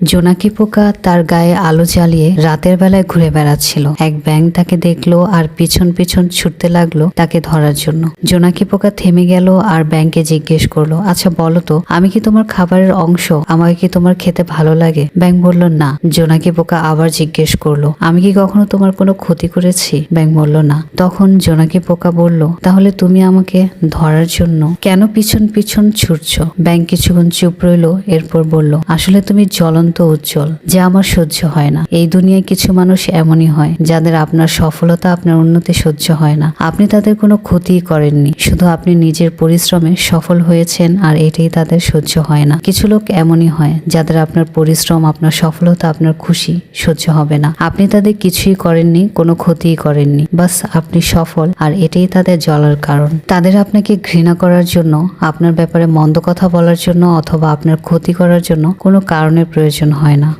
জোনাকি পোকা তার গায়ে আলো জ্বালিয়ে রাতের বেলায় ঘুরে বেড়াচ্ছিল। এক ব্যাং তাকে দেখল আর পিছন পিছন ছুটতে লাগল তাকে ধরার জন্য। জোনাকি পোকা থেমে গেল আর ব্যাংকে জিজ্ঞেস করল আচ্ছা বলো তো, আমি কি তোমার খাবারের অংশ? আমাকে কি তোমার খেতে ভালো লাগে? ব্যাং বলল, না। জোনাকি পোকা আবার জিজ্ঞেস করল, আমি কি কখনো তোমার কোনো ক্ষতি করেছি? ব্যাং বলল, না। তখন জোনাকি পোকা বলল, তাহলে তুমি আমাকে ধরার জন্য কেন পিছন পিছন ছুটছো? ব্যাং কিছুক্ষণ চুপ রইল, এরপর বলল, আসলে তুমি জ্বলন্ত উজ্জ্বল, যা আমার সহ্য হয় না। এই দুনিয়ায় কিছু মানুষ এমনই হয়, যাদের আপনার সফলতা আপনার উন্নতি সহ্য হয় না। আপনি তাদের কোনো ক্ষতি করেননি, শুধু আপনি নিজের পরিশ্রমে সফল হয়েছেন আর এটাই তাদের সহ্য হয় না। কিছু লোক এমনই হয়, যাদের আপনার পরিশ্রম, আপনার সফলতা, আপনার খুশি সহ্য হবে না। আপনি তাদের কিছুই করেননি, কোনো ক্ষতিই করেননি। বাস, আপনি সফল আর এটাই তাদের জ্বলার কারণ। তাদের আপনাকে ঘৃণা করার জন্য, আপনার ব্যাপারে মন্দ কথা বলার জন্য অথবা আপনার ক্ষতি করার জন্য কোনো কারণের প্রয়োজন হয় না।